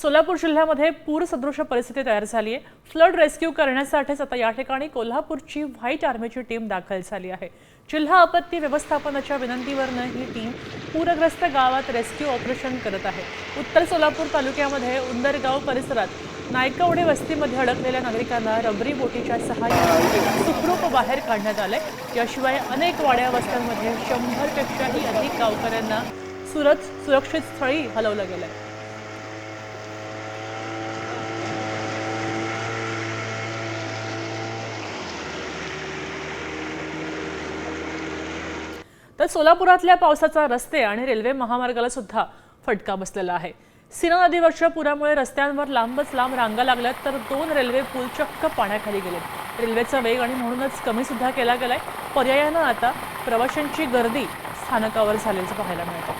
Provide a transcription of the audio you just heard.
सोलापूर जिल्ह्यामध्ये पूर सदृश परिस्थिती तयार झाली आहे. फ्लड रेस्क्यू करण्यासाठीच आता या ठिकाणी कोल्हापूरची व्हाईट आर्मीची टीम दाखल झाली आहे. जिल्हा आपत्ती व्यवस्थापनाच्या विनंतीवरनं ही टीम पूरग्रस्त गावात रेस्क्यू ऑपरेशन करत आहे. उत्तर सोलापूर तालुक्यामध्ये उंदरगाव परिसरात नायकवडे वस्तीमध्ये अडकलेल्या नागरिकांना रबरी बोटीच्या सहाय्याने सुखरूप बाहेर काढण्यात आले याशिवाय अनेक वाड्या वस्त्यांमध्ये शंभरपेक्षाही अधिक गावकऱ्यांना सुरत सुरक्षित स्थळी हलवलं गेलंय. तर सोलापुरातल्या पावसाचा रस्ते आणि रेल्वे महामार्गाला सुद्धा फटका बसलेला आहे. सीना नदीवरच्या पुरामुळे रस्त्यांवर लांबच लांब रांगा लागल्यात तर दोन रेल्वे पूल चक्क पाण्याखाली गेलेत. रेल्वेचा वेग आणि म्हणूनच कमी सुद्धा केला गेलाय. पर्यायानं आता प्रवाशांची गर्दी स्थानकावर झाल्याचं पाहायला मिळतं.